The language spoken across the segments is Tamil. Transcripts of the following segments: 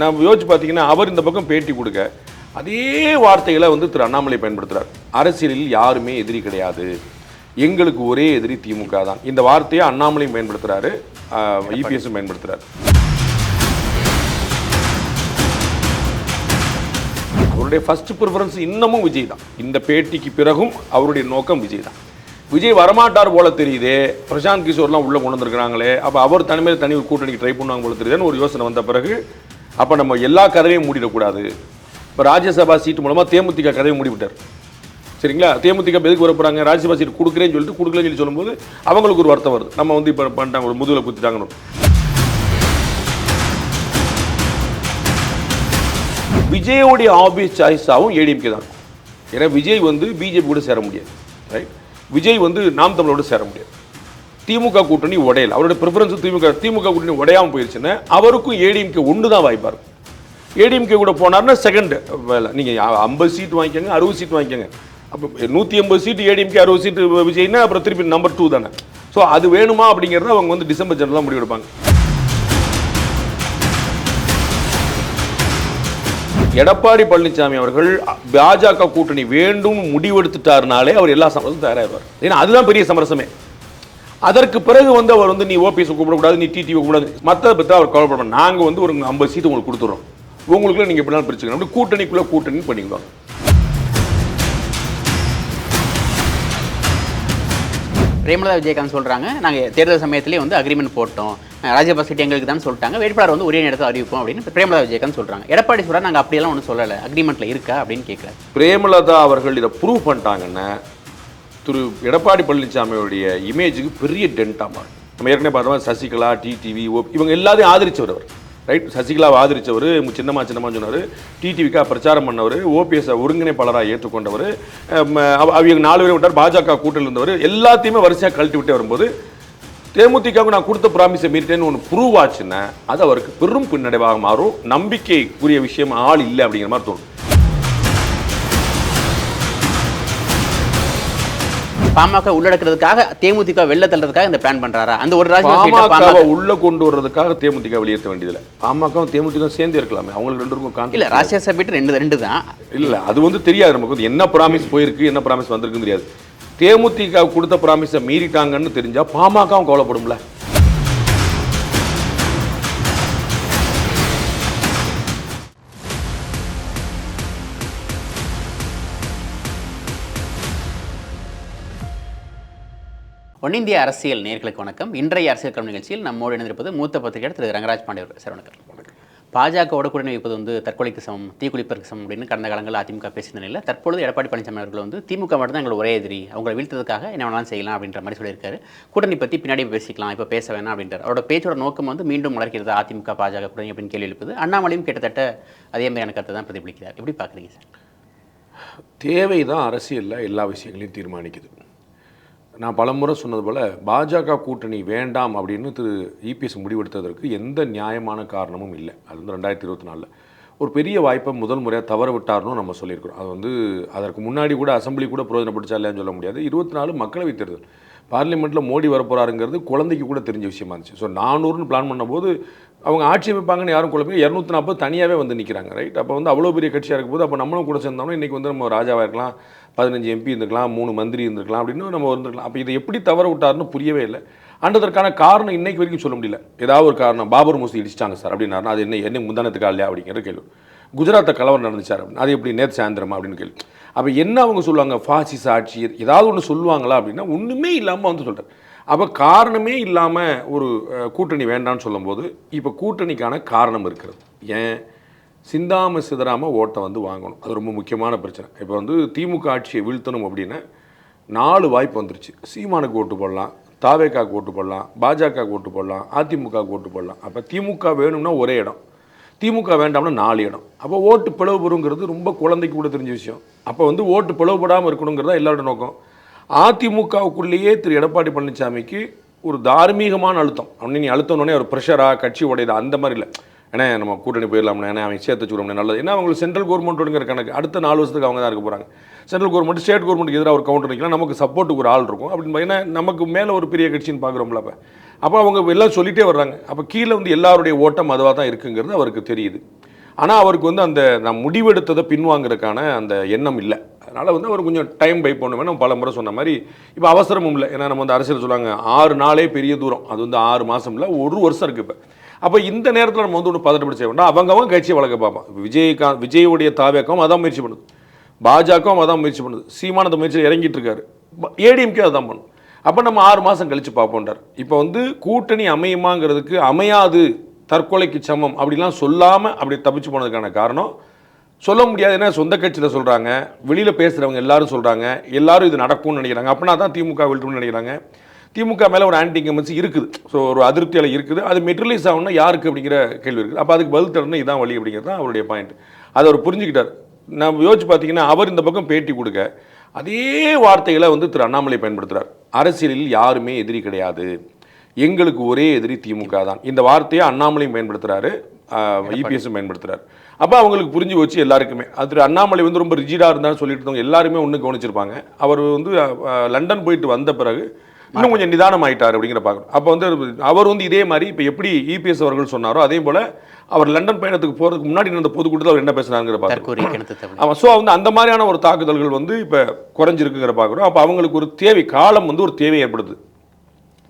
நான் யோசிச்சு பார்த்தீங்கன்னா அவர் இந்த பக்கம் பேட்டி கொடுக்க அதே வார்த்தைகளை வந்து திரு அண்ணாமலை பயன்படுத்துகிறார் அரசியலில் யாருமே எதிரி கிடையாது. எங்களுக்கு ஒரே எதிரி திமுக தான். இந்த வார்த்தையை அண்ணாமலையும் பயன்படுத்துறாரு இபிஎஸும் பயன்படுத்துறாரு. அவருடைய ஃபர்ஸ்ட் ப்ரிஃபரன்ஸ் இன்னமும் விஜய் தான். இந்த பேட்டிக்கு பிறகும் அவருடைய நோக்கம் விஜய் தான். விஜய் வரமாட்டார் போல தெரியுதே. பிரசாந்த் கிஷோர்லாம் உள்ளே கொண்டு வந்திருக்கிறாங்களே. அப்போ அவர் தனிமையில் தனி ஒரு கூட்டணிக்கு ட்ரை பண்ணுவாங்க போல தெரியுதுன்னு ஒரு யோசனை வந்த பிறகு அப்போ நம்ம எல்லா கதவையும் மூடிடக்கூடாது. இப்போ ராஜ்யசபா சீட்டு மூலமாக தேமுதிக கதவை மூடிவிட்டார். சரிங்களா? தேமுதிக எதுக்கு வர போகிறாங்க ராஜ்யசபா சீட் கொடுக்குறேன்னு சொல்லிட்டு கொடுக்கலன்னு சொல்லி சொல்லும்போது அவங்களுக்கு ஒரு வருத்தம் வருது. நம்ம வந்து இப்போ பண்ணிட்டாங்க ஒரு முதுகில் குத்திட்டாங்கன்னு. விஜயோடைய ஆபியஸ் சாய்ஸாகவும் ஏடிஎம்கே தான். ஏன்னா விஜய் வந்து பிஜேபி கூட சேர முடியாது. ரைட் விஜய் வந்து நாம் தமிழோட சேர முடியாது. திமுக கூட்டணி உடையல. அவருடைய ப்ரிஃபரன்ஸ் திமுக திமுக கூட்டணி உடையாமல் போயிருச்சுன்னா அவருக்கும் ஏடிஎம்கே ஒன்று தான் வாய்ப்பாக இருக்கும் ஏடிஎம்கே கூட போனார்னா செகண்டு வேலை. நீங்கள் ஐம்பது சீட் வாங்கிக்கோங்க அறுபது சீட் வாங்கிக்கோங்க. அப்போ நூற்றி ஐம்பது சீட்டு ஏடிஎம்கே அறுபது சீட்டு விஜய்னா அப்புறம் திருப்பி நம்பர் டூ தானே. ஸோ அது வேணுமா அப்படிங்கிறத அவங்க வந்து டிசம்பர் ஜெனரலாக முடிவெடுப்பாங்க. எடப்பாடி பழனிசாமி அவர்கள் பாஜக கூட்டணி வேண்டும் முடிவெடுத்துட்டாருனாலே அவர் எல்லா சமரசமும் தயாராகிடுவார் ஏன்னா அதுதான் பெரிய சமரசமே. அதற்கு பிறகு வந்து அவர் வந்து நீ ஓபிஎஸ் கூப்பிடக்கூடாது நீ டிடி கூடாது மற்றதை பற்றி அவர் கவலைப்பட நாங்கள் வந்து ஒரு ஐம்பது சீட்டு உங்களுக்கு கொடுத்துறோம். உங்களுக்குள்ள நீங்கள் எப்படினாலும் பிரிச்சுக்கணும் அப்படி கூட்டணிக்குள்ளே கூட்டணி பண்ணிக்கலாம் பிரேமலதா விஜயகாந்த் சொல்றாங்க. நாங்க தேர்தல் சமயத்திலே வந்து அக்ரிமெண்ட் போட்டோம். ராஜ்யசபா சீட் எங்களுக்கு தான் சொல்லிட்டாங்க. வேட்பாளர் வந்து ஒரே நேரத்தில் அறிவிப்போம் அப்படின்னு பிரேமலதா விஜயகாந்த் சொல்றாங்க. எடப்பாடி சொல்றாங்க நாங்க அப்படியெல்லாம் ஒன்றும் சொல்லலை. அக்ரிமெண்ட்ல இருக்கா அப்படின்னு கேட்குறாரு பிரேமலதா அவர்கள் இதை ப்ரூவ் பண்ணிட்டாங்கன்னா திரு எடப்பாடி பழனிசாமியோடைய இமேஜுக்கு பெரிய டென்ட்டாக மாறும் நம்ம ஏற்கனவே பார்த்தோம் சசிகலா டிடிவி ஓ இவங்க எல்லாத்தையும் ஆதரிச்சவர் அவர். ரைட் சசிகலாவை ஆதரித்தவர் சின்னம்மா சின்னம்மா சொன்னார். டிடிவிக்காக பிரச்சாரம் பண்ணவர் ஓபிஎஸ்ஸை ஒருங்கிணைப்பாளராக ஏற்றுக்கொண்டவர். அவங்க நாலு பேர் விட்டார் பாஜக கூட்டத்தில் இருந்தவர். எல்லாத்தையுமே வரிசையாக கழட்டி விட்டு வரும்போது தேமுதிகவுக்கு நான் கொடுத்த ப்ராமிஸை மீறிட்டேன்னு ஒன்று ப்ரூவ் ஆச்சுன்னா அது அவருக்கு பெரும் பின்னடைவாக மாறும். நம்பிக்கைக்குரிய விஷயம் ஆள் இல்லை அப்படிங்கிற மாதிரி தோணும். பாமக உள்ளடக்கிறதுக்காக தேமுதிக வெளில தள்ளுறதுக்காக இந்த பிளான் பண்றாரா? அந்த ஒரு பாமக உள்ள கொண்டு வர்றதுக்காக தேமுதிக வெளியேற்ற வேண்டியதில்லை. பாமகவும் தேமுதிக சேர்ந்து இருக்கலாமே. அவங்களுக்கு ரெண்டு இருக்கும் conflict. இல்ல ராஜ்யசபா சீட்டு ரெண்டு ரெண்டு தான். இல்ல அது வந்து தெரியாது நமக்கு. வந்து என்ன ப்ராமிஸ் போயிருக்கு என்ன ப்ராமிஸ் வந்திருக்குன்னு தெரியாது. தேமுதிக கொடுத்த ப்ராமிஸை மீறிட்டாங்கன்னு தெரிஞ்சா பாமகவும் கவலைப்படும்ல. ஒன்னிந்திய அரசியல் நேர்களுக்கு வணக்கம். இன்றைய அரசியல் களம் நிகழ்ச்சியில் நம்மோடு இணைந்திருப்பது மூத்த பத்திரிகையாளர் திரு ரங்கராஜ் பாண்டியவர் சார் வணக்கம். பாஜகவோட கூட்டணி வைப்பது வந்து தற்கொலைக்கு சமம் தீக்குளிப்பதற்கு சமம் அப்படின்னு கடந்த காலங்களில் அதிமுக பேசின நிலையில் தற்பொழுது எடப்பாடி பழனிசாமி அவர்கள் வந்து திமுக மட்டும் தான் எங்களோட ஒரே எதிரி அவங்களை வீழ்த்ததுக்காக என்ன வேணாலும் செய்யலாம் அப்படின்ற மாதிரி சொல்லியிருக்காரு. கூட்டணி பற்றி பின்னாடி பேசிக்கலாம் இப்போ பேச வேணாம் அப்படின்றார். அவரோட பேச்சோட நோக்கம் வந்து மீண்டும் வளர்க்கிறது அதிமுக பாஜக கூட்டணி அப்படின்னு கேள்வி எழுப்புது. அண்ணாமலையும் கிட்டத்தட்ட அதே மாதிரியான கருத்தை தான் பிரதிபலிக்கிறார். எப்படி பார்க்குறீங்க சார்? தேவை தான் அரசியலில் எல்லா விஷயங்களையும் தீர்மானிக்குது. நான் பலமுறை சொன்னது போல் பாஜக கூட்டணி வேண்டாம் அப்படின்னு திரு இபிஎஸ் முடிவெடுத்ததற்கு எந்த நியாயமான காரணமும் இல்லை. அது வந்து ரெண்டாயிரத்தி இருபத்தி நாலில். ஒரு பெரிய வாய்ப்பை முதல் முறையாக தவற விட்டார்னு நம்ம சொல்லியிருக்கிறோம். அது வந்து அதற்கு முன்னாடி கூட அசம்பிளி கூட பிரயோஜனப்படுச்சா இல்லையான்னு சொல்ல முடியாது. இருபத்தி நாலு மக்களவைத் தேர்தல். பார்லிமெண்ட்டில் மோடி வரப்போகிறாருங்கிறது குழந்தைக்கு கூட தெரிஞ்ச விஷயமா இருந்துச்சு. ஸோ நானூறுன்னு பிளான் பண்ணும்போது அவங்க ஆட்சி அமைப்பாங்கன்னு யாரும் குழப்பம் இரநூத்தி நாற்பது தனியாகவே வந்து நிற்கிறாங்க ரைட் அப்போ வந்து அவ்வளோ பெரிய கட்சியாக இருக்கும்போது அப்போ நம்மளும் கூட சேர்ந்தோம்னா இன்றைக்கி வந்து நம்ம ராஜாவாக இருக்கலாம் பதினஞ்சு எம்பி இருந்திருக்கலாம் மூணு மந்திரி இருந்திருக்கலாம் அப்படின்னு நம்ம இருந்திருக்கலாம். அப்போ இதை எப்படி தவற விட்டார்னு புரியவே இல்லை. அன்றதற்கான காரணம் இன்னைக்கு வரைக்கும் சொல்ல முடியல. ஏதாவது ஒரு காரணம் பாபர் மோசி இடிச்சிட்டாங்க சார் அப்படின்னாருனா அது என்ன என்ன முந்தானத்துக்கா இல்லையா அப்படிங்கிற கேள்வி. குஜராத்தை கலவரம் நடந்துச்சார் அப்படின்னு அது எப்படி நேற்று சாயந்தரமா அப்படின்னு கேள்வி. அப்போ என்ன அவங்க சொல்லுவாங்க? ஃபாசிஸ் ஆட்சி ஏதாவது ஒன்று சொல்லுவாங்களா அப்படின்னா ஒன்றுமே இல்லாமல் வந்து சொல்கிறேன் அப்போ காரணமே இல்லாமல் ஒரு கூட்டணி வேண்டாம்னு சொல்லும்போது இப்போ கூட்டணிக்கான காரணம் இருக்கிறது. ஏன்? சிந்தாம சிதறாம ஓட்டை வந்து வாங்கணும். அது ரொம்ப முக்கியமான பிரச்சனை. இப்போ வந்து திமுக ஆட்சியை வீழ்த்தணும் அப்படின்னா நாலு வாய்ப்பு வந்துருச்சு. சீமானுக்கு ஓட்டு போடலாம் தாவேக்காக்கு ஓட்டு போடலாம் பாஜக ஓட்டு போடலாம் அதிமுக ஓட்டு போடலாம். அப்போ திமுக வேணும்னா ஒரே இடம். திமுக வேண்டாம்னா நாலு இடம். அப்போ ஓட்டு பிளவுபடுங்கிறது ரொம்ப குழந்தைக்கு கூட தெரிஞ்ச விஷயம். அப்போ வந்து ஓட்டு பிளவுபடாமல் இருக்கணுங்கிறது தான் எல்லாரோட நோக்கம். அதிமுகவுக்குள்ளேயே திரு எடப்பாடி பழனிசாமிக்கு ஒரு தார்மீகமான அழுத்தம். அவனே நீ அழுத்தம்னே ஒரு ப்ரெஷராக கட்சி உடையது? அந்த மாதிரி இல்லை. ஏன்னா நம்ம கூட்டணி போயிடலாம்னா ஏன்னா அவன் சேர்த்து விடணும் நல்லது. ஏன்னா அவங்களுக்கு சென்ட்ரல் கவர்மெண்ட்டுங்கிற கணக்கு. அடுத்த நாலு வருஷத்துக்கு அவங்க தான் இருக்க போகிறாங்க சென்ட்ரல் கவர்மெண்ட் ஸ்டேட் கவர்மெண்ட்டுக்கு எதிராக ஒரு கவுண்டர் நிற்கலாம் நமக்கு சப்போர்ட்டுக்கு ஒரு ஆள் இருக்கும். அப்படின்னு ஏன்னா நமக்கு மேலே ஒரு பெரிய கட்சின்னு பார்க்குறோம்ல அப்போ. அப்போ அவங்க எல்லாம் சொல்லிகிட்டே வர்றாங்க. அப்போ கீழே வந்து எல்லாருடைய ஓட்டம் அதுவாக தான் இருக்குங்கிறது அவருக்கு தெரியுது. ஆனால் அவருக்கு வந்து அந்த நான் முடிவெடுத்ததை பின்வாங்கிறதுக்கான அந்த எண்ணம் இல்லை. அதனால் வந்து அவர் கொஞ்சம் டைம் பை பண்ணுவேன் நம்ம பல முறை சொன்ன மாதிரி இப்போ அவசரமும் இல்லை. ஏன்னா நம்ம வந்து அரசியல் சொல்லுவாங்க ஆறு நாளே பெரிய தூரம். அது வந்து ஆறு மாதம் இல்லை ஒரு வருஷம் இருக்குது இப்போ. அப்போ இந்த நேரத்தில் நம்ம வந்து ஒன்று பதட்டப்படி செய்ய வேண்டாம். அவங்க அவங்க கட்சியை வளர்க்க பார்ப்பான் விஜயகாந்த் விஜயுடைய தாவேக்கம் அதான் முயற்சி பண்ணுது. பாஜகவும் அதான் முயற்சி பண்ணுது. சீமானந்த முயற்சியில் இறங்கிட்டு இருக்காரு. ஏடிஎம்கே அதான் பண்ணும். அப்போ நம்ம ஆறு மாதம் கழித்து பார்ப்போன்றார் இப்போ வந்து கூட்டணி அமையுமாங்கிறதுக்கு அமையாது தற்கொலைக்கு சமம் அப்படிலாம் சொல்லாமல் அப்படி தப்பிச்சு போனதுக்கான காரணம் சொல்ல முடியாது ஏன்னா சொந்த கட்சியில் சொல்கிறாங்க வெளியில் பேசுகிறவங்க எல்லாரும் சொல்கிறாங்க எல்லாரும் இது நடக்கும்னு நினைக்கிறாங்க. அப்படின்னா தான் திமுக விழுட்டும்னு நினைக்கிறாங்க. திமுக மேலே ஒரு ஆன்டி இன்கம்பன்சி இருக்குது. ஸோ ஒரு அதிருப்தியால் இருக்குது. அது மெட்டீரியலைஸ் ஆகணும்னா யாருக்கு அப்படிங்கிற கேள்வி இருக்குது. அப்போ அதுக்கு பதில் தரணும் இதான் வழி அப்படிங்கிறது தான் அவருடைய பாயிண்ட் அதை அவர் புரிஞ்சுக்கிட்டார். நம்ம யோசிச்சு பார்த்தீங்கன்னா அவர் இந்த பக்கம் பேட்டி கொடுக்க அதே வார்த்தைகளை வந்து திரு அண்ணாமலை பயன்படுத்துகிறார் அரசியலில் யாருமே எதிரி கிடையாது. எங்களுக்கு ஒரே எதிரி திமுக தான். இந்த வார்த்தையை அண்ணாமலையும் பயன்படுத்துகிறாரு இபிஎஸும் பயன்படுத்துகிறார் அப்போ அவங்களுக்கு புரிஞ்சு வச்சு எல்லாருக்குமே. அது திரு அண்ணாமலை வந்து ரொம்ப ரிஜிடாக இருந்தாலும் சொல்லிட்டு இருந்தவங்க எல்லாருமே ஒன்று கவனிச்சிருப்பாங்க. அவர் வந்து லண்டன் போயிட்டு வந்த பிறகு இன்னும் கொஞ்சம் நிதானம் ஆயிட்டார் அப்படிங்கிற பார்க்கணும். அப்போ வந்து அவர் வந்து இதே மாதிரி இப்போ எப்படி இபிஎஸ் அவர்கள் சொன்னாரோ அதே போல் அவர் லண்டன் பயணத்துக்கு போகிறதுக்கு முன்னாடி நடந்த பொதுக்கூட்டத்தில் அவர் என்ன கிணத்து தவளை ஆமாம் ஸோ வந்து அந்த மாதிரியான ஒரு தாக்குதல்கள் வந்து இப்போ குறைஞ்சிருக்குங்கிற பார்க்குறோம் அப்போ அவங்களுக்கு ஒரு தேவை காலம் வந்து ஒரு தேவை ஏற்படுது.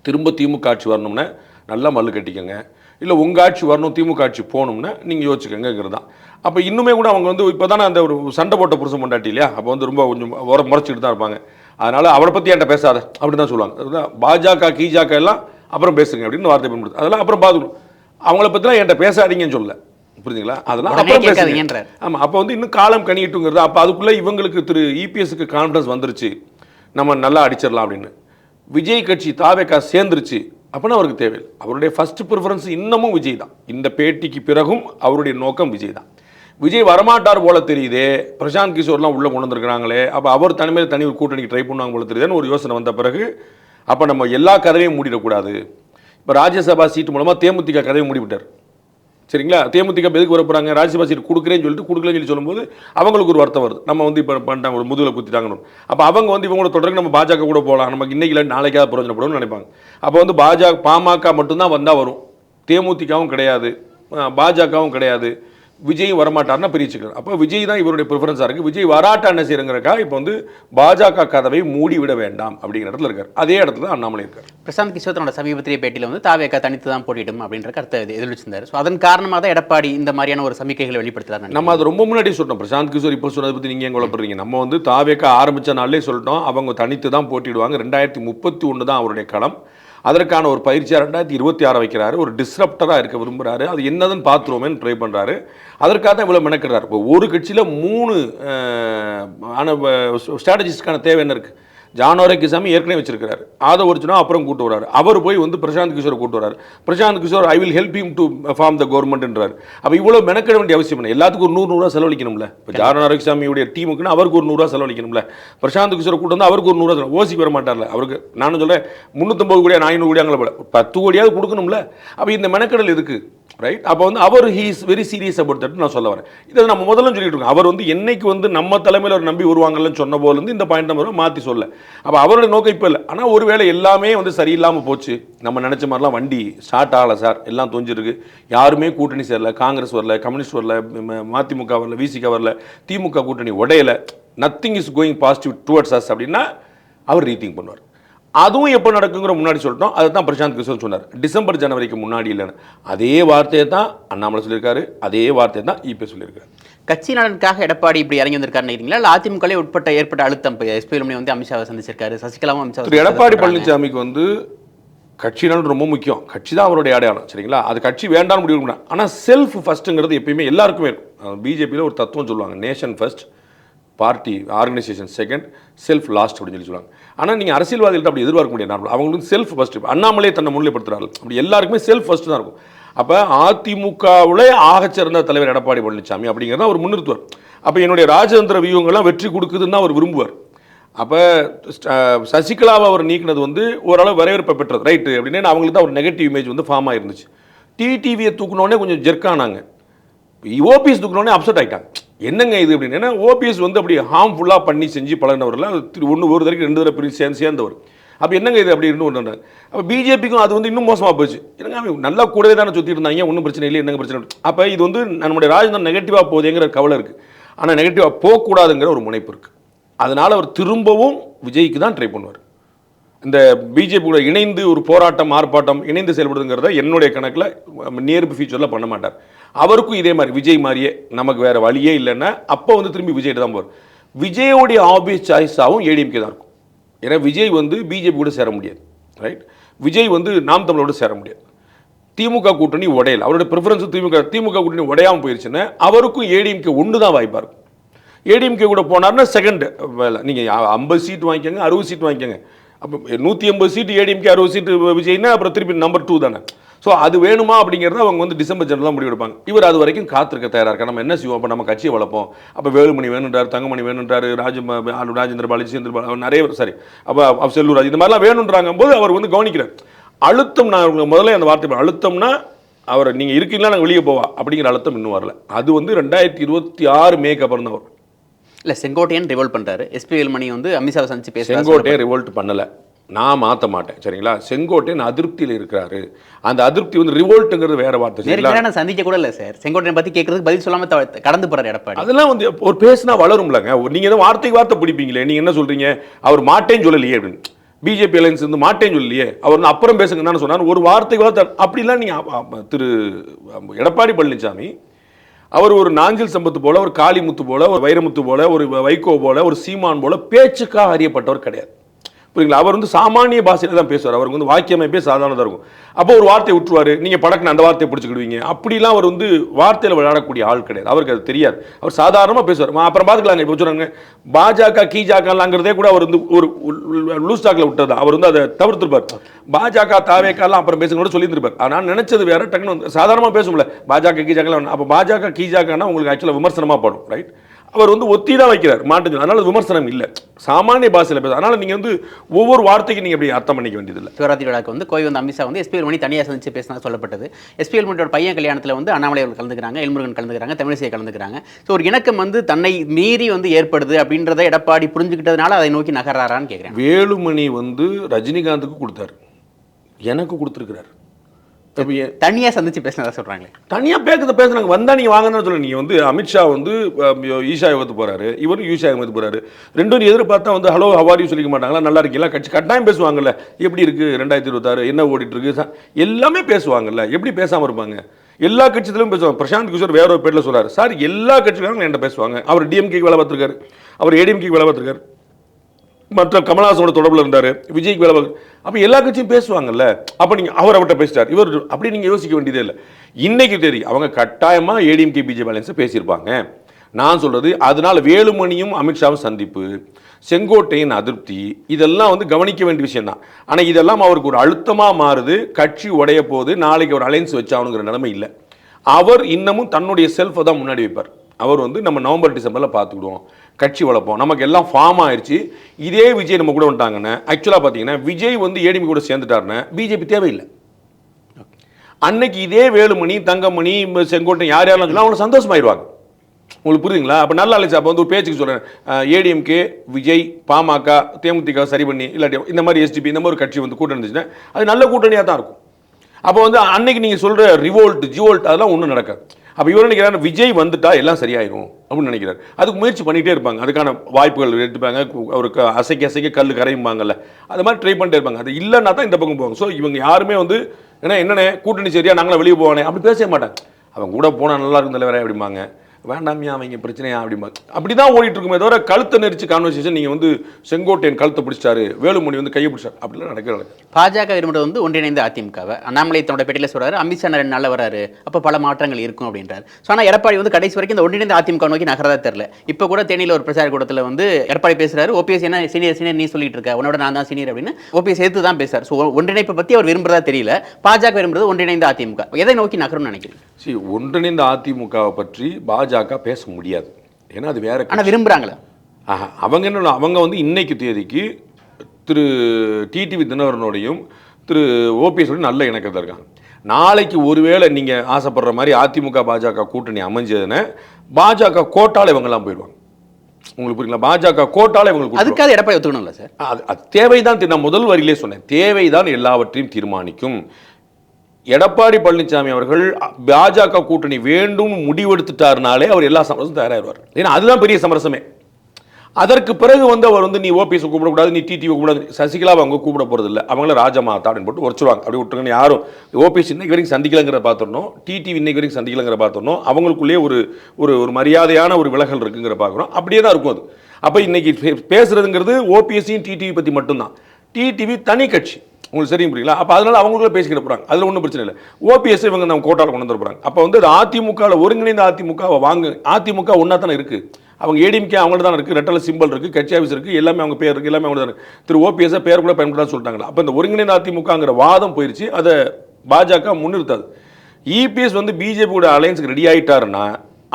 திரும்ப திமுக ஆட்சி வரணும்னா நல்லா மல்லு கட்டிக்கங்க. இல்லை உங்கள் ஆட்சி வரணும் திமுக ஆட்சி போகணும்னா நீங்கள் யோசிச்சுக்கங்கிறது தான் அப்போ இன்னுமே கூட அவங்க வந்து இப்போ தானே அந்த ஒரு சண்டை போட்ட புருஷன் பொண்டாட்டி இல்லையா? அப்போ வந்து ரொம்ப கொஞ்சம் உர முறைச்சிட்டு தான் இருப்பாங்க. அதனால் அவரை பற்றி என்கிட்ட பேசாத. அப்படி தான் சொல்லுவாங்க பாஜக கீஜாக்க எல்லாம் அப்புறம் பேசுங்க அப்படின்னு வார்த்தை பயன்படுது அதெல்லாம் அப்புறம் பார்த்துக்கணும் அவங்கள பற்றிலாம் என்கிட்ட பேசாதீங்கன்னு சொல்லல. புரிஞ்சுங்களா? அதெல்லாம் அப்புறம் பேசுங்க. ஆமாம் அப்போ வந்து இன்னும் காலம் கணிட்டுங்கிறது அப்போ அதுக்குள்ளே இவங்களுக்கு திரு இபிஎஸ்க்கு கான்ஃபிடன்ஸ் வந்துருச்சு. நம்ம நல்லா அடிச்சிடலாம் அப்படின்னு. விஜய் கட்சி தாவேக்கா சேர்ந்துருச்சு அப்படின்னா அவருக்கு தேவையில்லை. அவருடைய ஃபர்ஸ்ட் ப்ரிஃபரன்ஸ் இன்னமும் விஜய் தான். இந்த பேட்டிக்கு பிறகும் அவருடைய நோக்கம் விஜய் தான். விஜய் வரமாட்டார் போல தெரியுதே. பிரசாந்த் கிஷோர்லாம் உள்ளே கொண்டு வந்திருக்கிறாங்களே. அப்போ அவர் தனிமையில் தனி ஒரு கூட்டணிக்கு ட்ரை பண்ணுவாங்க போல தெரியுதுன்னு ஒரு யோசனை வந்த பிறகு அப்போ நம்ம எல்லா கதவையும் மூடிடக்கூடாது. இப்போ ராஜ்யசபா சீட்டு மூலமாக தேமுதிக கதவை மூடிவிட்டார். சரிங்களா? தேமுதிக எதுக்கு வர போகிறாங்க ராஜ்யசபா சீட் கொடுக்குறேன்னு சொல்லிட்டு கொடுக்கலன்னு சொல்லி சொல்லும்போது அவங்களுக்கு ஒரு வருத்தம் வருது. நம்ம வந்து இப்போ பண்ணிட்டாங்க ஒரு முதுகில் குத்திட்டாங்கன்னு அப்போ அவங்க வந்து இவங்களோட தொடர்ந்து நம்ம பாஜக கூட போகலாம். நமக்கு இன்னைக்கு இல்லை நாளைக்காவது பிரயோஜனப்படும்னு நினைப்பாங்க. அப்போ வந்து பாஜக பாமக மட்டும்தான் வந்தால் வரும். தேமுதிகவும் கிடையாது. பாஜகவும் கிடையாது. விஜயும் வரமாட்டார்னா பெரிய சிக்கல் அப்போ விஜய் தான் இவருடைய ப்ரிஃபரன்ஸாக இருக்குது விஜய் வராட்டா என்ன செய்யுங்கிறக்கா இப்போ வந்து பாஜக கதவை மூடி விட வேண்டாம் அப்படிங்கிற இடத்துல இருக்கார். அதே இடத்துல தான் அண்ணாமலை இருக்கார். பிரசாந்த் கிஷோர் தன்னோட சமீபத்திய பேட்டியில் வந்து தாவேக்கா தனித்து தான் போட்டியிடும் அப்படின்ற கருத்தை எதி- எதிரொலிச்சிருந்தார் ஸோ அதன் காரணமாக தான் எடப்பாடி இந்த மாதிரியான ஒரு சமிக்கைகளை வெளிப்படுத்துறாரு நம்ம அது ரொம்ப முன்னாடி சொல்லிட்டோம். பிரசாந்த் கிஷோர் இப்போ சொன்னதை பற்றி நீங்கள் ஏன் குழப்பறீங்க நம்ம வந்து தாவேக்கா ஆரம்பித்த நாள்லே சொல்லிட்டோம். அவங்க தனித்து தான் போட்டிடுவாங்க ரெண்டாயிரத்தி முப்பத்தி ஒன்று தான் அவருடைய களம். அதற்கான ஒரு பயிற்சியாக ரெண்டாயிரத்தி இருபத்தி ஆறு வைக்கிறாரு. ஒரு டிஸ்ரப்டராக இருக்க விரும்புகிறாரு அது என்னதுன்னு பார்த்துருவோமேனு ட்ரை பண்ணுறாரு அதற்காக தான் இவ்வளோ மெனக்கிறார் இப்போ ஒரு கட்சியில் மூணு ஆன ஸ்ட்ராட்டஜிஸ்ட்கான தேவை என்ன இருக்குது ஜான் ஆரோக்கியசாமி ஏற்கனவே வச்சிருக்கிறாரு. ஆதவ ஒரிஜினா அப்புறம் கூட்டு வராரு. அவர் போய் வந்து பிரசாந்த் கிஷோரை கூட்டு வராரு. Prashant Kishor I will help him to form the கவர்மெண்ட்ன்றார் அப்போ இவ்வளோ மெனக்கிட வேண்டிய அவசியம் இல்லை எல்லாத்துக்கும் ஒரு நூறு நூறுரூவா செலவழிக்கணும்ல? இப்போ ஜான் ஆரோக்கியசாமியுடைய டீமுக்குன்னு அவருக்கு ஒரு நூறுரூவா செலவழிக்கணும்ல? பிரசாந்த் கிஷோரை கூட்டு வந்து அவருக்கு ஒரு நூறுரூவா ஓசிக்கு வர மாட்டார்ல. அவருக்கு நானும் சொல்கிறேன் முந்நூற்றம்பது கோடியா நானூறு கோடியாங்கள பத்து கோடியாவது கொடுக்கணும்ல? அப்போ இந்த மெனக்கடல் எதுக்கு? ரைட் அப்போ வந்து அவர் he is very serious about that நான் சொல்ல வரேன். இதை நம்ம முதல்ல சொல்லிட்டு இருக்கோம். அவர் வந்து என்னைக்கு வந்து நம்ம தலைமையில் ஒரு நம்பி வருவாங்கன்னு சொன்ன போலருந்து இந்த பாயிண்ட் நம்ம மாற்றி சொல்ல. அப்போ அவருடைய நோக்கம் இப்போ இல்லை. ஆனால் ஒருவேளை எல்லாமே வந்து சரியில்லாமல் போச்சு. நம்ம நினச்ச மாதிரிலாம் வண்டி ஸ்டார்ட் ஆகலை சார் எல்லாம் தோஞ்சிருக்கு. யாருமே கூட்டணி சேரல. காங்கிரஸ் வரல கம்யூனிஸ்ட் வரல மதிமுக வரல விசிக வரல திமுக கூட்டணி உடையல. Nothing is going positive towards us அப்படின்னா அவர் ரீதிங் பண்ணுவார். அதுவும் எப்போ நடக்குங்கிற முன்னாடி சொல்லிட்டோம். அதை தான் பிரசாந்த் கிஷோர் சொன்னார். டிசம்பர் ஜனவரிக்கு முன்னாடி இல்லைன்னு. அதே வார்த்தையை தான் அண்ணாமலை சொல்லியிருக்காரு. அதே வார்த்தையை தான் இப்போ சொல்லியிருக்காரு. கட்சி நலனுக்காக எடப்பாடி இப்படி இறங்கி வந்திருக்காருன்னு நினைக்கிறீங்களா? இல்லை அதிமுகலே உட்பட்ட ஏற்பட்ட அழுத்தம் இப்போ எஸ்பி வந்து அமித்ஷாவை சந்திச்சிருக்காரு. சசிகலாவும் அமித்ஷாவை திரு எடப்பாடி. பழனிசாமிக்கு வந்து கட்சினால் ரொம்ப முக்கியம். கட்சி தான் அவருடைய அடையாளம் சரிங்களா? அது கட்சி வேண்டாம்னு முடிவு ஆனால் செல்ஃப் ஃபர்ஸ்ட்டுங்கிறது எப்பயுமே எல்லாருக்குமே இருக்கும். பிஜேபியில் ஒரு தத்துவம் சொல்லுவாங்க nation first party organisation second self last அப்படின்னு சொல்லி சொல்லுவாங்க. ஆனால் நீங்கள் அரசியல்வாதிகள்ட்ட அப்படி எதிர்பார்க்க முடியாது. நார்மல் அவங்களுக்கு செல்ஃப் ஃபஸ்ட்டு அண்ணாமலே தன்னை முன்னிலைப்படுத்துறாரு. அப்படி எல்லாருக்குமே செல்ஃப் ஃபஸ்ட்டு தான் இருக்கும். அப்போ அதிமுகவுலே ஆகச்சிறந்த தலைவர் எடப்பாடி பழனிசாமி அப்படிங்கிறத அவர் முன்னிறுத்துவார். அப்போ என்னுடைய ராஜதந்திர வியூகங்கள்லாம் வெற்றி கொடுக்குதுன்னு அவர் விரும்புவார். அப்போ சசிகலாவை அவர் நீக்கினது வந்து ஓரளவு வரவேற்பை பெற்றது. ரைட்டு அப்படின்னு அவங்களுக்கு தான் ஒரு நெகட்டிவ் இமேஜ் வந்து ஃபார்ம் ஆயிருந்துச்சு. டிடிவியை தூக்கினோடனே கொஞ்சம் ஜெர்க்கானாங்க ஓபிஎஸ் தூக்கினோடனே அப்செட் ஆகிட்டாங்க என்னங்க இது அப்படின்னு? ஓபிஎஸ் வந்து அப்படி ஹார்ம்ஃபுல்லாக பண்ணி செஞ்சு பழகினவரில் ஒன்று ஒரு தடவைக்கு ரெண்டு தடவை பிரிஞ்சு சேர்ந்து சேர்ந்தவர். அப்போ என்னங்க இது அப்படி இன்னும் ஒன்று அப்போ பிஜேபிக்கும் அது வந்து இன்னும் மோசமாக போச்சு. என்னங்க நல்லா கூடவே தானே சுற்றிட்டு இருந்தாங்க ஒன்றும் பிரச்சனை இல்லை என்னங்க பிரச்சனை? அப்போ இது வந்து நம்முடைய ராஜ்தான் நெகட்டிவாக போகுதுங்கிற கவலை இருக்குது ஆனால் நெகட்டிவாக போகக்கூடாதுங்கிற ஒரு முனைப்பு இருக்குது அதனால் அவர் திரும்பவும் விஜய்க்கு தான் ட்ரை பண்ணுவார். இந்த பிஜேபி கூட இணைந்து ஒரு போராட்டம் ஆர்ப்பாட்டம் இணைந்து செயல்படுதுங்கிறத என்னுடைய கணக்கில் நியர் ஃபியூச்சரில் பண்ண மாட்டார். அவருக்கும் இதே மாதிரி விஜய் மாதிரியே நமக்கு வேற வழியே இல்லைன்னா அப்போ வந்து திரும்பி விஜய்கிட்ட தான் போவார். விஜயோடைய ஆபியஸ் சாய்ஸாகவும் ஏடிஎம்கே தான் இருக்கும். ஏன்னா விஜய் வந்து பிஜேபி கூட சேர முடியாது ரைட் விஜய் வந்து நாம் தமிழோட சேர முடியாது. திமுக கூட்டணி உடையல. அவருடைய ப்ரிஃபரன்ஸ் திமுக திமுக கூட்டணி உடையாமல் போயிருச்சுன்னா அவருக்கும் ஏடிஎம்கே ஒன்று தான் வாய்ப்பாக இருக்கும். ஏடிஎம்கே கூட போனார்னா செகண்டு வேலை. நீங்கள் ஐம்பது சீட் வாங்கிக்கோங்க அறுபது சீட் வாங்கிக்கோங்க. அப்போ நூற்றி எண்பது சீட்டு ஏடிஎம்கே அறுபது சீட்டு விஜய்னா அப்புறம் திருப்பி நம்பர் டூ தானே. ஸோ அது வேணுமா அப்படிங்கிறத அவங்க வந்து டிசம்பர் ஜனவரி முடிவு எடுப்பாங்க இவர் அது வரைக்கும் காத்திருக்க தயாராக இருக்கா நம்ம என்ன செய்வோம்? அப்போ நம்ம கட்சியை வளர்ப்போம். அப்போ வேலுமணி வேணுன்றார் தங்கமணி வேணுன்றார் ராஜ ராஜேந்திர பாலாஜி சேந்திர பாலா அவர் நிறைய பேர் சாரி அப்போ செல்லூர் ராஜ் இந்த மாதிரிலாம் வேணுன்றாங்க போது அவர் வந்து கவனிக்கிறார். அழுத்தம் நான் உங்களுக்கு முதல்ல அந்த வார்த்தை அழுத்தம்னா அவர் நீங்கள் இருக்கீங்களா? நாங்கள் வெளியே போவா? அப்படிங்கிற அழுத்தம் இன்னும் வரல. அது வந்து ரெண்டாயிரத்தி இருபத்தி ஆறு மேக்கு அப்புறம் தான் வரும். இல்ல செங்கோட்டையன் ரிவல்ட் பண்றாரு. எஸ்பி வேலுமணி வந்து அமித்ஷாவை சந்திச்சு பேசுறாரு. செங்கோட்டையை ரிவோல்ட் பண்ணல. நான் மாற்ற மாட்டேன் சரிங்களா? செங்கோட்டையன் அதிருப்தியில் இருக்கிறாரு. அந்த அதிருப்தி வந்து ரிவோல்ட்டுங்கிறது வேற வார்த்தை சரிங்களா? நான் சந்திக்க கூட இல்ல சார். செங்கோட்டையன் பத்தி கேட்கறதுக்கு பதில் சொல்லாம தவ- கடந்து போறாரு எடப்பாடி. அதெல்லாம் வந்து ஒரு பேசினா வளரும்லங்க. நீங்க தான் வார்த்தைக்கு வார்த்தை பிடிப்பீங்களே நீங்க என்ன சொல்றீங்க? அவர் மாட்டேன்னு சொல்லலையே அப்படின்னு. பிஜேபி அலையன்ஸ் வந்து மாட்டேன்னு சொல்லலையே அவர் வந்து அப்புறம் பேசுங்க தானே சொன்னார். ஒரு வார்த்தைக்கு வார்த்தை அப்படிலாம் நீங்க அ- அ- திரு எடப்பாடி பழனிசாமி அவர் ஒரு நாஞ்சில் சம்பத்து போல ஒரு காளிமுத்து போல ஒரு வைரமுத்து போல ஒரு வைகோ போல ஒரு சீமான் போல பேச்சுக்காக அறியப்பட்டவர் கிடையாது. புரியுங்களா அவர் வந்து சாமானிய பாஷையில் தான் பேசுவார். அவருக்கு வந்து வாக்கியமைப்பே சாதாரணதாக இருக்கும். அப்போ ஒரு வார்த்தையை விட்டுருவார் நீங்கள் படக்குன்னு அந்த வார்த்தையை பிடிச்சிக்கிடுவீங்க. அப்படிலாம் அவர் வந்து வார்த்தையில் விளையாடக்கூடிய ஆள் கிடையாது. அவருக்கு அது தெரியாது. அவர் சாதாரணமாக பேசுவார். அப்புறம் பார்த்துக்கலாங்க இப்போ சொல்றாங்க பாஜக கீஜாக்காங்கிறதே கூட அவர் வந்து ஒரு லூஸ் டாக்ல விட்டது அவர் வந்து அதை தவிர்த்திருப்பார். பாஜக தாவேக்காலாம் அப்புறம் பேசுங்க கூட சொல்லியிருந்திருப்பார். ஆனால் நான் நினைச்சது வேற. டக்குனு வந்து சாதாரணமாக பேசும்ல பாஜக கீஜாக்கெல்லாம் அப்போ பாஜக கீஜாக்கானா உங்களுக்கு ஆக்சுவலாக விமர்சனமாக படும். ரைட் அவர் வந்து ஒத்தி தான் வைக்கிறார் மாட்டு அதனால விமர்சனம் இல்லை. சாமானிய பாஷையில் பேச அதனால நீங்க வந்து ஒவ்வொரு வார்த்தைக்கு நீங்க அப்படி அர்த்தம் பண்ணிக்க வேண்டியதில்லை சிவராத்திரி விழாக்கு வந்து கோவை வந்து அமித்ஷா வந்து எஸ்பி வேலுமணி தனியாக சந்திச்சு பேசினா சொல்லப்பட்டது. எஸ்பி வேலுமணியோட பையன் கல்யாணத்தில் வந்து அண்ணாமலை அவர்கள் கலந்துக்கிறாங்க எல்முருகன் கலந்துக்கிறாங்க தமிழிசை கலந்துக்கிறாங்க. ஸோ ஒரு இணக்கம் வந்து தன்னை மீறி வந்து ஏற்படுது அப்படின்றத எடப்பாடி புரிஞ்சுக்கிட்டதுனால அதை நோக்கி நகர்றாரான்னு கேட்குறேன் வேலுமணி வந்து ரஜினிகாந்துக்கு கொடுத்தாரு. எனக்கு கொடுத்துருக்கிறார். தனியாக சந்திச்சு பேசினதா சொல்றாங்களே. தனியாக பேசுறது பேசுனாங்க வந்தா நீங்க வாங்கன்னு சொல்ல நீங்க வந்து அமித்ஷா வந்து ஈஷா யோகத்து போறாரு. இவரும் ஈஷா யோகத்து போறாரு. ரெண்டும் எதிர்பார்த்தா வந்து ஹலோ ஹவாரியும் சொல்லிக்க மாட்டாங்களா? நல்லா இருக்கீங்களா? கட்சி கட்டாயம் பேசுவாங்கல்ல. எப்படி இருக்கு? ரெண்டாயிரத்தி இருபத்தாறு என்ன ஓடிட்டு இருக்கு எல்லாமே பேசுவாங்கல்ல. எப்படி பேசாம இருப்பாங்க? எல்லா கட்சியிலும் பேசுவாங்க. பிரசாந்த் கிஷோர் வேற ஒரு பேர்ல சொல்றாரு. சார் எல்லா கட்சிக்காரங்களும் என்கிட்ட பேசுவாங்க. அவர் டிஎம்கே வேலை பார்த்திருக்காரு. அவர் ஏடிஎம்கே வேலை பார்த்திருக்காரு. மற்ற கமல்ஹாசனோட தொடர்பில் இருந்தார் விஜய்க்கு வேலை அப்போ எல்லா கட்சியும் பேசுவாங்கல்ல. அப்போ நீங்கள் அவர் அவர்கிட்ட பேசிட்டார். இவர் அப்படி நீங்கள் யோசிக்க வேண்டியதே இல்லை. இன்றைக்கு தெரியும் அவங்க கட்டாயமாக ஏடிஎம்கே பிஜேபி அலையன்ஸை பேசியிருப்பாங்க. நான் சொல்கிறது அதனால வேலுமணியும் அமித்ஷாவும் சந்திப்பு செங்கோட்டையின் அதிருப்தி இதெல்லாம் வந்து கவனிக்க வேண்டிய விஷயம் தான். ஆனால் இதெல்லாம் அவருக்கு ஒரு அழுத்தமாக மாறுது. கட்சி உடைய போது நாளைக்கு ஒரு அலையன்ஸ் வச்சாகணுங்கிற நிலைமை இல்லை. அவர் இன்னமும் தன்னுடைய செல்ஃபை தான் முன்னாடி வைப்பார். அவர் வந்து நம்ம நவம்பர் டிசம்பரில் பார்த்துக்கிடுவோம். கட்சி வளர்ப்போம். நமக்கு எல்லாம் ஃபார்ம் ஆயிடுச்சு இதே விஜய் நம்ம கூட வந்துட்டாங்கன்னா ஆக்சுவலாக பார்த்தீங்கன்னா விஜய் வந்து ஏடிமி கூட சேர்ந்துட்டாருன்னா பிஜேபி தேவையில்லை. அன்னைக்கு இதே வேலுமணி தங்கமணி செங்கோட்டை யார் யாரெல்லாம் சொன்னா அவங்களுக்கு சந்தோஷமாயிருவாங்க. உங்களுக்கு புரியுதுங்களா? அப்போ நல்லா இல்லை அப்போ வந்து ஒரு பேச்சுக்கு சொல்கிறேன் ஏடிஎம்கே விஜய் பாமக தேமுதிக சரி பண்ணி இல்லாட்டி இந்த மாதிரி எஸ்டிபி இந்த மாதிரி ஒரு கட்சி வந்து கூட்டணி இருந்துச்சுன்னா அது நல்ல கூட்டணியாக தான் இருக்கும். அப்போ வந்து அன்னைக்கு நீங்கள் சொல்கிற ரிவோல்ட் ஜிவோல்ட் அதெல்லாம் ஒன்றும் நடக்காது. அப்போ இவர் நினைக்கிறாரு? விஜய் வந்துட்டா எல்லாம் சரியாயிரும் அப்படின்னு நினைக்கிறார். அதுக்கு முயற்சி பண்ணிகிட்டே இருப்பாங்க. அதுக்கான வாய்ப்புகள் எடுத்துப்பாங்க. ஒரு அவருக்கு அசைக்க அசைக்க கல் கரையும்பாங்கல்ல. அது மாதிரி ட்ரை பண்ணிட்டே இருப்பாங்க. அது இல்லைன்னா தான் இந்த பக்கம் போவாங்க. ஸோ இவங்க யாருமே வந்து ஏன்னா என்னென்ன கூட்டணி சரியா நாங்களும் வெளியே போவானே அப்படி பேசவே மாட்டாங்க. அவங்க கூட போனால் நல்லா இருக்கும் தலைவரே அப்படிம்பாங்க. வேண்டாமியா அவங்க பிரச்சனையா அப்படிம்பாங்க அப்படி தான் ஓடிட்டு இருக்குமே தவிர கழுத்தை நெரிச்சு கான்வர்சேஷன் நீங்கள் வந்து செங்கோட்டையன் கழுத்தை பிடிச்சிட்டாரு வேலுமணி வந்து கையை பிடிச்சாரு. அப்படிலாம் நடக்கவே நடக்காது. பாஜக விரும்புறது வந்து ஒன்றிணைந்த அதிமுகவை அண்ணாமலை தன்னோட பேட்டியில் சொல்றாரு அமித்ஷா ரெண்டு நாள்ல வராரு. அப்போ பல மாற்றங்கள் இருக்கும் அப்படின்றாரு. ஸோ ஆனால் எடப்பாடி வந்து கடைசி வரைக்கும் இந்த ஒன்றிணைந்த அதிமுக நோக்கி நகரதா தெரியல. இப்போ கூட தேனியில் ஒரு பிரச்சார கூட்டத்தில் வந்து எடப்பாடி பேசுறாரு. ஓபிஎஸ் என்ன சீனியர் சீனியர் நீ சொல்லிட்டு இருக்க. உன்னோட நான் தான் சீனியர் அப்படின்னு ஓபிஎஸ் எடுத்து தான் பேசுறாரு. ஸோ ஒன்றிணைப்பை பத்தி அவர் விரும்புறதா தெரியல. பாஜக விரும்புறது ஒன்றிணைந்த அதிமுக. எதை நோக்கி நகரும்னு நினைக்கிறேன் சரி ஒன்றிணைந்த அதிமுகவை பற்றி பாஜக பேச முடியாது. ஏன்னா அது வேற ஆனா விரும்புறாங்களா. ஆஹா, அவங்க என்ன அவங்க வந்து இன்னைக்கு தேதிக்கு திரு டிடிவி தினகரனோடையும் திரு ஓபிஎஸ் நல்ல இணக்கத்தில் இருக்காங்க. நாளைக்கு ஒருவேளை நீங்கள் ஆசைப்படுற மாதிரி அதிமுக பாஜக கூட்டணி அமைஞ்சதுன்னா பாஜக கோட்டால இவங்கெல்லாம் போயிடுவாங்க. உங்களுக்கு புரியுங்களா பாஜக கோட்டால இவங்களுக்கு. அதுக்காக எடப்பாடி ஒத்துக்கணும்ல சார்? அது அது தேவைதான் நான் முதல் வரியிலே சொன்னேன். தேவைதான் எல்லாவற்றையும் தீர்மானிக்கும். எடப்பாடி பழனிசாமி அவர்கள் பாஜக கூட்டணி வேண்டும் முடிவெடுத்துட்டாருனாலே அவர் எல்லா சமரசம் தயாராகிடுவார் ஏன்னா அதுதான் பெரிய சமரசமே. அதற்கு பிறகு வந்து அவர் வந்து நீ ஓபிஎஸ் கூப்பிடக்கூடாது நீ டிடிவி கூப்பிடாது சசிகலாவை அவங்க கூப்பிட போகிறது இல்லை அவங்கள ராஜமாதா அப்படின்னு போட்டு உரைச்சிருவாங்க. அப்படி விட்டுருங்க யாரும் ஓபிஎஸ் இன்னைக்கு வரைக்கும் சந்திக்கலங்கிற பார்த்துடணும் டிடிவி இன்னைக்கு வரைக்கும் சந்திக்கலங்கிற பார்த்துடணும் அவங்களுக்குள்ளேயே ஒரு ஒரு ஒரு மரியாதையான ஒரு விலகல் இருக்குங்கிற பார்க்குறோம் அப்படியே தான் இருக்கும் அது. அப்போ இன்னைக்கு பே- பேசுறதுங்கிறது ஓபிஎஸ்சியும் டிடிவி பற்றி மட்டும்தான். டிடிவி தனி கட்சி. உங்களுக்கு சரியும் புரியுங்களா அப்போ அதனால அவங்களுக்குள்ள பேசிக்கிட போகிறாங்க அதில் ஒன்றும் பிரச்சனை இல்லை. ஓபிஎஸ் இவங்க நம்ம கோட்டாவில் கொண்டு வந்து போகிறாங்க அப்போ வந்து அதிமுகவில் ஒருங்கிணைந்த அதிமுகவை வாங்க அதிமுக ஒன்றா தானே இருக்குது அவங்க ஏடிஎம்கே அவங்கள்ட்ட தான் இருக்குது ரெட்டல சிம்பிள் இருக்குது கட்சி ஆஃபீஸ் இருக்குது எல்லாமே அவங்க பேர் இருக்குது எல்லாமே அவங்க தான் இருக்குது திரு ஓபிஎஸ் பேர் கூட பயன்படாது சொல்லிட்டாங்களா அப்போ இந்த ஒருங்கிணைந்த அதிமுகங்கிற வாதம் போயிடுச்சு அதை பாஜக முன்னிறுத்தாது. இபிஎஸ் வந்து பிஜேபியோட அலையன்ஸுக்கு ரெடி ஆகிட்டாருன்னா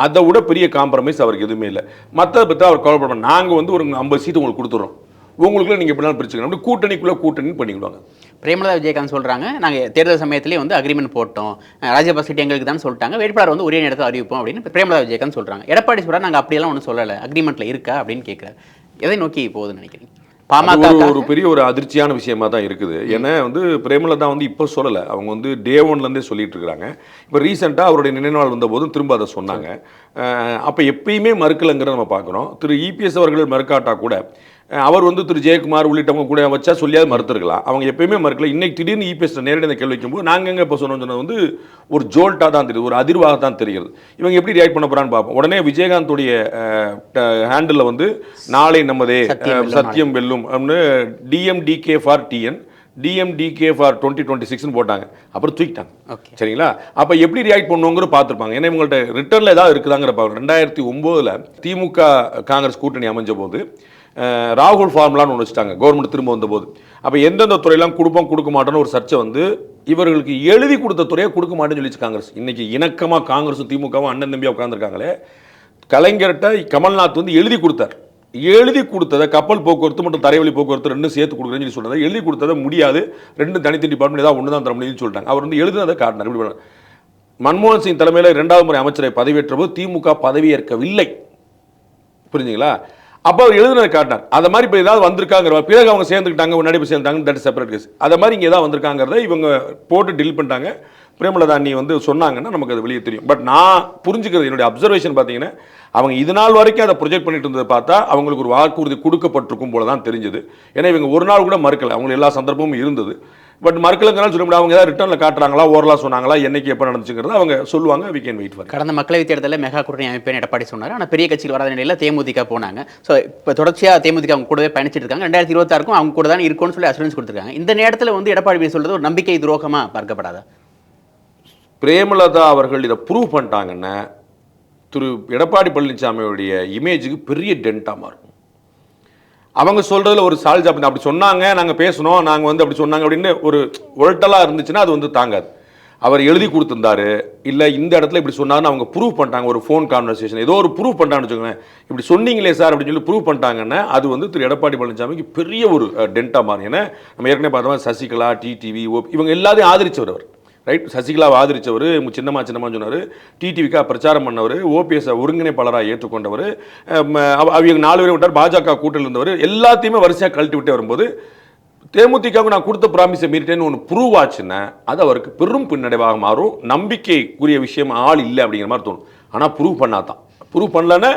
அதை விட பெரிய காம்ப்ரமைஸ் அவருக்கு எதுவுமே இல்லை. மற்றதை பற்றி அவர் கவலைப்பட நாங்கள் வந்து ஒரு ஐம்பது சீட்டு உங்களுக்கு கொடுத்துறோம் உங்களுக்குள்ள நீங்கள் எப்படினாலும் பிரிச்சுக்கணும் அப்படி கூட்டணிக்குள்ளே கூட்டணி பண்ணிக்கிடுவாங்க. பிரேமலதா விஜயகாந்த் சொல்றாங்க. நாங்கள் தேர்தல் சமயத்திலே வந்து அக்ரிமெண்ட் போட்டோம். அஹ் ராஜ்யசபா சீட் எங்களுக்கு தான் சொல்லிட்டாங்க. வேட்பாளர் வந்து ஒரே நேரத்தில் அறிவிப்போம் அப்படின்னு பிரேமலதா விஜயகாந்த் சொல்றாங்க. எடப்பாடி சொல்றாங்க நாங்கள் அப்படியெல்லாம் ஒன்றும் சொல்லலை. அக்ரிமெண்ட்ல இருக்கா அப்படின்னு கேட்குறாரு எதை நோக்கி போகுதுன்னு நினைக்கிறீங்க? பாமக ஒரு பெரிய ஒரு அதிர்ச்சியான விஷயமா தான் இருக்குது. ஏன்னா வந்து பிரேமலதா வந்து இப்போ சொல்லலை. அவங்க வந்து டே ஒன்லேருந்தே சொல்லிட்டு இருக்காங்க. இப்போ ரீசெண்டாக அவருடைய நினைவு நாள் வந்தபோதும் திரும்ப அதை சொன்னாங்க. அப்போ எப்பயுமே மறுக்கலைங்கிறத நம்ம பார்க்குறோம். திரு இபிஎஸ் அவர்கள் மறுக்காட்டா கூட அவர் வந்து திரு ஜெயக்குமார் உள்ளிட்டவங்க கூட வச்சா சொல்லியாவது மறுத்துருக்கலாம். அவங்க எப்பயுமே மறுக்கல. இன்னைக்கு திடீர்னு இபிஎஸ் நேரடி அந்த கேள்வி வைக்கும்போது நாங்கள் எங்கே இப்போ சொன்னோம் சொன்னது வந்து ஒரு ஜோல்ட்டாக தான் தெரியுது ஒரு அதிர்வாக தான் தெரிகிறது இவங்க எப்படி ரியாக்ட் பண்ண போகிறான்னு பார்ப்போம். உடனே விஜயகாந்துடைய ஹேண்டில் வந்து நாளை நமதே சத்தியம் வெல்லும் அப்படின்னு DMDK for TN DMDK for twenty twenty சிக்ஸ்னு போட்டாங்க. அப்புறம் தூக்கிட்டாங்க. சரிங்களா? அப்போ எப்படி ரியாக்ட் பண்ணுவோங்கிற பார்த்துருப்பாங்க. ஏன்னா இவங்கள்ட்ட ரிட்டர்னில் ஏதாவது இருக்குதாங்கிற பார்க்கணும் ரெண்டாயிரத்தி ஒம்போதில் திமுக காங்கிரஸ் கூட்டணி அமைஞ்ச போது ராகுல் ஃபார்முலான்னு ஒன்று வச்சுட்டாங்க கவர்மெண்ட் திரும்ப வந்தபோது. அப்போ எந்தெந்த துறையெல்லாம் கொடுப்போம் கொடுக்க மாட்டோம்னு ஒரு சர்ச்சை வந்து இவர்களுக்கு எழுதி கொடுத்த துறையை கொடுக்க மாட்டேன்னு சொல்லிச்சு காங்கிரஸ். இன்றைக்கி இணக்கமாக காங்கிரஸும் திமுகவும் அண்ணன் தம்பியாக உட்காந்துருக்காங்களே கலைஞர்கிட்ட கமல்நாத் வந்து எழுதி கொடுத்தார். எழுதி கொடுத்ததை கப்பல் போக்குவரத்து மற்றும் தரைவழி போக்குவரத்து ரெண்டும் சேர்த்து கொடுக்குறேன்னு சொல்லி சொன்னதை எழுதி கொடுத்ததை முடியாது. ரெண்டும் தனித்தனி டிபார்ட்மெண்ட் ஏதாவது ஒன்று தான் தர முடியும்னு சொல்லிட்டாங்க. அவர் வந்து எழுதுனதை காட்டினார். இப்படி மன்மோகன் சிங் தலைமையில் இரண்டாவது முறை அமைச்சரை பதவியேற்றபோது திமுக பதவியேற்கவில்லை. புரிஞ்சுங்களா? அப்போ அவர் எழுதுனதை காட்டினார். அதை மாதிரி இப்போ ஏதாவது வந்திருக்காங்கிற பிறகு அவங்க சேர்ந்துக்கிட்டாங்க முன்னாடி போய் சேர்ந்துட்டாங்க தட் செப்பரேட் கேஸ் அதை மாதிரி இங்கே ஏதாவது வந்திருக்காங்கிறத இவங்க போட்டு டீல் பண்ணிட்டாங்க. பிரேமலதா அண்ணி வந்து சொன்னாங்கன்னா நமக்கு அது வெளியே தெரியும். பட் நான் புரிஞ்சுக்கிறது என்னுடைய அப்சர்வேஷன் பார்த்தீங்கன்னா அவங்க இது நாள் வரைக்கும் அதை ப்ரொஜெக்ட் பண்ணிட்டு இருந்ததை பார்த்தா அவங்களுக்கு ஒரு வாக்குறுதி கொடுக்கப்பட்டிருக்கும் போல தான் தெரிஞ்சது. ஏன்னா இவங்க ஒரு நாள் கூட மறுக்கலை. அவங்களுக்கு எல்லா சந்தர்ப்பமும் இருந்தது. பட் மறுக்கலங்கிறனால சொல்ல முடியாது. அவங்க ஏதாவது ரிட்டர்னில் காட்டுறாங்களா ஓரலாக சொன்னாங்களா என்னைக்கு எப்போ நடந்துச்சுங்கிறது அவங்க சொல்லுவாங்க வி கேன் வெயிட் ஃபார் கடந்த மக்களவைத் தேர்தலில் மெகா கூட்டணி அமைப்பேன் எடப்பாடி சொன்னார். ஆனால் பெரிய கட்சியில் வராத நிலையில் தேமுதிக போனாங்க. ஸோ இப்போ தொடர்ச்சியாக தேமுதிக அவங்க கூடவே பயணிச்சிட்டு இருக்காங்க. ரெண்டாயிரத்தி இருபத்தாறுக்கும் அவங்க கூட தான் இருக்கும்னு சொல்லி அசூரன்ஸ் கொடுத்துருக்காங்க. இந்த நேரத்தில் வந்து எடப்பாடி சொல்றது ஒரு நம்பிக்கை துரோகமாக பார்க்கப்படாதா? பிரேமலதா அவர்கள் இதை ப்ரூவ் பண்ணிட்டாங்கன்னா திரு எடப்பாடி பழனிசாமியுடைய இமேஜுக்கு பெரிய டென்ட்டாக மாறும். அவங்க சொல்றதுல ஒரு சால்ஜ் அப்படி அப்படி சொன்னாங்க நாங்கள் பேசணும் நாங்கள் வந்து அப்படி சொன்னாங்க அப்படின்னு ஒரு உரட்டலாக இருந்துச்சுன்னா அது வந்து தாங்காது. அவர் எழுதி கொடுத்துருந்தாரு இல்லை இந்த இடத்துல இப்படி சொன்னாருன்னு அவங்க ப்ரூவ் பண்ணிட்டாங்க. ஒரு ஃபோன் கான்வர்சேஷன் ஏதோ ஒரு ப்ரூவ் பண்ணிட்டான்னு வச்சுக்கோங்களேன். இப்படி சொன்னீங்களே சார் அப்படின்னு சொல்லி ப்ரூவ் பண்ணிட்டாங்கன்னா அது வந்து திரு எடப்பாடி பழனிசாமிக்கு பெரிய ஒரு டென்ட்டாக மாறும். ஏன்னா நம்ம ஏற்கனவே பார்த்தோம்னா சசிகலா டிடிவி ஓப் இவங்க எல்லாத்தையும் ஆதரிச்சவர் அவர். ரைட் சசிகலாவை ஆதரிச்சவர் சின்னம்மா சின்னம்மா சொன்னார். டிடிவிக்கா பிரச்சாரம் பண்ணவர் ஓபிஎஸ்ஸை ஒருங்கிணைப்பாளராக ஏற்றுக்கொண்டவர். அவங்க நாலு பேரும் விட்டார். பாஜக கூட்டில் இருந்தவர். எல்லாத்தையுமே வரிசையாக கழட்டி விட்டு வரும்போது தேமுதிகவுக்கு நான் கொடுத்த ப்ராமிஸை மீறிட்டேன்னு ஒன்று ப்ரூவ் ஆச்சுன்னா அது அவருக்கு பெரும் பின்னடைவாக மாறும். நம்பிக்கைக்குரிய விஷயம் ஆள் இல்லை அப்படிங்கிற மாதிரி தோணும். ஆனால் ப்ரூவ் பண்ணாதான். ப்ரூவ் பண்ணலன்னா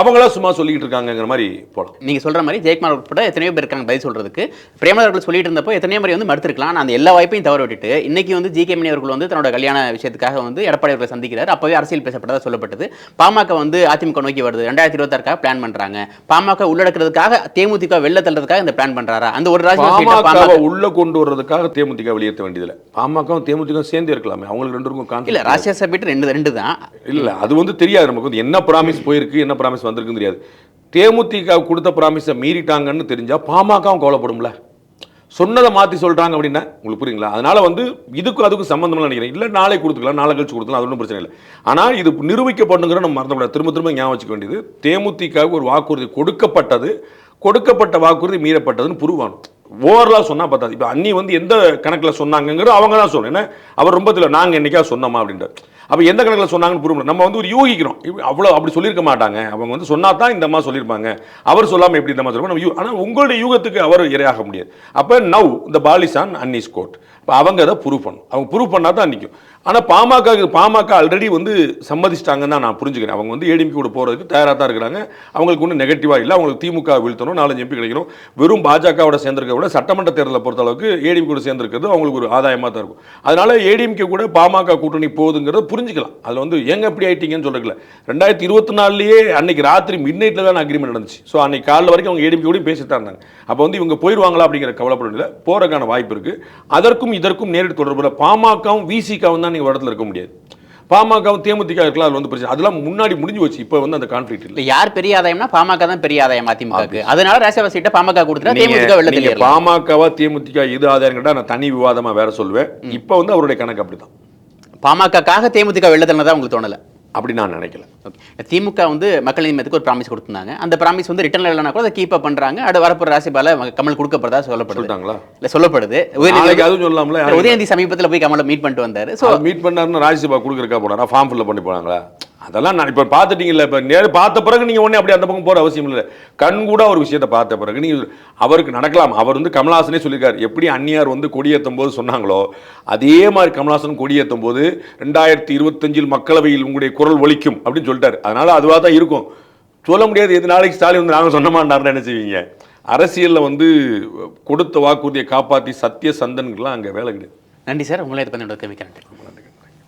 அவங்களா சும்மா சொல்லிக்கிட்டு இருக்காங்கங்கிற மாதிரி போகலாம் நீங்க சொல்ற மாதிரி ஜெயக்குமார் உட்பட எத்தனையோ பேர் இருக்காங்க பதில் சொல்றதுக்கு. பிரேமலா அவர்கள் சொல்லிட்டு இருந்தப்போ எத்தனையோ முறை வந்து மறுத்திருக்கலாம். ஆனால் அந்த எல்லா வாய்ப்பையும் தவற விட்டுட்டு இன்னைக்கு வந்து ஜி கே மணி அவர்கள் வந்து தன்னோட கல்யாண விஷயத்துக்காக வந்து எடப்பாடி அவர்களை சந்திக்கிறார். அப்பவே அரசியல் பேசப்பட்டதா சொல்லப்பட்டது. பாமக வந்து அதிமுக நோக்கி வருது. ரெண்டாயிரத்தி இருபத்தாறுக்காக பிளான் பண்றாங்க. பாமக உள்ளடக்கிறதுக்காக தேமுதிக வெள்ள தள்ளுறதுக்காக இந்த பிளான் பண்றாரா? அந்த ஒரு பாமக உள்ள கொண்டு வர்றதுக்காக தேமுதிக வெளியேற்ற வேண்டியதில்லை. பாமகவும் தேமுதிக சேர்ந்து இருக்கலாமே. அவங்களுக்கு ரெண்டு பேருக்கும் இல்ல ராஜ்யசபா ரெண்டு ரெண்டு தான் இல்ல அது வந்து தெரியாது நமக்கு. வந்து என்ன ப்ராமிஸ் போயிருக்கு என்ன ப்ராமிஸ் வந்திருக்குன்னு தெரியாது. தேமுதிக கொடுத்த ப்ராமிஸை மீறிட்டாங்கன்னு தெரிஞ்சா பாமகவும் கவலைப்படும்ல. சொன்னதை மாத்தி சொல்றாங்க அப்படின்னா உங்களுக்கு புரியுங்களா? அதனால வந்து இதுக்கும் அதுக்கும் சம்மந்தம்லாம் நினைக்கிறேன். இல்ல நாளை கொடுத்துக்கலாம் நாளை கழிச்சு கொடுத்துக்கலாம் அது ஒன்றும் பிரச்சனை இல்லை. ஆனா இது நிரூபிக்கப்படுங்கிற நம்ம மறந்துவிட திரும்ப திரும்ப ஞாபகம் வச்சுக்க வேண்டியது தேமுதிகவுக்கு ஒரு வாக்குறுதி கொடுக்கப்பட்டது கொடுக்கப்பட்ட வாக்குறுதி மீறப்பட்டதுன்னு புருவானும் ஓவரலாக சொன்னா பார்த்தாது இப்போ அண்ணி வந்து எந்த கணக்கில் சொன்னாங்கங்கிறது அவங்க தான் சொல்லணும். ஏன்னா அவர் ரொம்ப தெரியல நாங்கள் என்னைக்கா சொன்னோமா? அப்படின்ட்டு அப்போ எந்த கணக்கில் சொன்னாங்கன்னு புரிய நம்ம வந்து ஒரு யூகிக்கிறோம். அவ்வளோ அப்படி சொல்லியிருக்க மாட்டாங்க. அவங்க வந்து சொன்னா தான் இந்த அம்மா சொல்லியிருப்பாங்க. அவர் சொல்லாமல் எப்படி இந்த மாதிரி சொல்லுவாங்க? நம்ம யூ ஆனால் உங்களுடைய யூகத்துக்கு அவர் இரையாக முடியாது. அப்போ நவ் இந்த பாலிசான் அன்னிஸ் கோட் இப்போ அவங்க அதை ப்ரூவ் பண்ணும் அவங்க ப்ரூவ் பண்ணால் தான் நிற்கும் ஆனால் பாமக பாமக ஆல்ரெடி வந்து சம்மதிச்சிட்டாங்கன்னு தான் நான் புரிஞ்சுக்கிறேன். அவங்க வந்து ஏடிஎம்கே கூட போகிறதுக்கு தயாராக தான் இருக்கிறாங்க. அவங்களுக்கு ஒன்றும் நெகட்டிவாக இல்லை. அவங்களுக்கு திமுக வீழ்த்தணும் நாலஞ்சு எம்பி கிடைக்கணும். வெறும் பாஜகவோட சேர்ந்திருக்க விட சட்டமன்ற தேர்தலை பொறுத்த அளவுக்கு ஏடிஎம் கூட சேர்ந்திருக்கிறது அவங்களுக்கு ஒரு ஆதாயமாக தான் இருக்கும். அதனால் ஏடிஎம்கே கூட பாமக கூட்டணி போகுதுங்கிறத புரிஞ்சுக்கலாம். அதில் வந்து எங்கே எப்படி ஆயிட்டீங்கன்னு சொல்றதுல ரெண்டாயிரத்தி இருபத்தி நாலுலேயே அன்னைக்கு ராத்திரி மிட் நைட்டில் தான் அக்ரிமெண்ட் நடந்துச்சு. ஸோ அன்னைக்கு காலைல வரைக்கும் அவங்க ஏடிஎம்கே கூட பேசிட்டு இருந்தாங்க. அப்போ வந்து இவங்க போயிடுவாங்களா அப்படிங்கிற கவலைப்பட போகிறதுக்கான வாய்ப்பு இருக்குது அதற்கும் இதற்கும் நேரடி தொடர்பு இல்லை. பாமகவும் விசிகாவும் தான் நீங்கள் இடத்துல இருக்க முடியாது. பாமகவும் தேமுதிக இருக்கலாம் அது வந்து பிரச்சனை. அதெல்லாம் முன்னாடி முடிஞ்சு வச்சு இப்போ வந்து அந்த கான்ஃபிளிக் இல்லை. யார் பெரிய ஆதாயம்னா பாமக தான் பெரிய ஆதாயம் அதிமுகக்கு. அதனால ராஜ்யசபா சீட்டை பாமக கொடுத்துட்டா தேமுதிக வெள்ளத்தில். பாமகவா தேமுதிக இது ஆதாயம் கேட்டா நான் தனி விவாதமா வேற சொல்லுவேன். இப்போ வந்து அவருடைய கணக்கு அப்படிதான் பாமகக்காக தேமுதிக வெள்ளத்தில் தான் உங்களுக்கு தோணல. அப்படி நான் நினைக்கல. ஓகே திமுக வந்து மக்கள் நீதி மையத்துக்கு ஒரு ப்ராமிஸ் கொடுத்திருந்தாங்க. அந்த ப்ராமிஸ் வந்து ரிட்டர்ன் இல்லைனா கூட அதை கீப் அப் பண்றாங்க. அது வரப்போற ராசிபால கமல் கொடுக்கப்படுறதா சொல்லப்படுது. சொல்லிட்டாங்களா? இல்ல சொல்லப்படுது. உதயநிதி அதுவும் சொல்லலாம்ல உதயநிதி சமீபத்துல போய் கமலை மீட் பண்ணிட்டு வந்தாரு. சோ மீட் பண்ணாருன்னு ராஜ்யசபா கொடுக்குறக்கா போனாரா? ஃபார்ம் ஃபில்அப் பண்ணி போனாங்களா? அதெல்லாம் நான் இப்போ பார்த்துட்டீங்கல்ல இப்போ நேரு பார்த்த பிறகு நீங்கள் ஒன்றே அப்படி அந்த பக்கம் போகிற அவசியம் இல்லை கண் கூட ஒரு விஷயத்தை பார்த்த பிறகு நீங்கள் அவருக்கு நடக்கலாம். அவர் வந்து கமல்ஹாசனே சொல்லியிருக்காரு. எப்படி அந்நியார் வந்து கொடியேற்றும் போது சொன்னாங்களோ அதே மாதிரி கமல்ஹாசன் கொடியேற்றும் போது ரெண்டாயிரத்தி இருபத்தஞ்சில் மக்களவையில் உங்களுடைய குரல் ஒலிக்கும் அப்படின்னு சொல்லிட்டார். அதனால் அதுவாக தான் இருக்கும். சொல்ல முடியாது. எது நாளைக்கு ஸ்டாலின் வந்து நாங்கள் சொன்ன மாட்டாருன்னு என்ன அரசியலில் வந்து கொடுத்த வாக்குறுதியை காப்பாற்றி சத்திய சந்தன்கள்லாம் அங்கே வேலை கிடையாது. நன்றி சார். உங்களே இது பண்ணி நன்றி.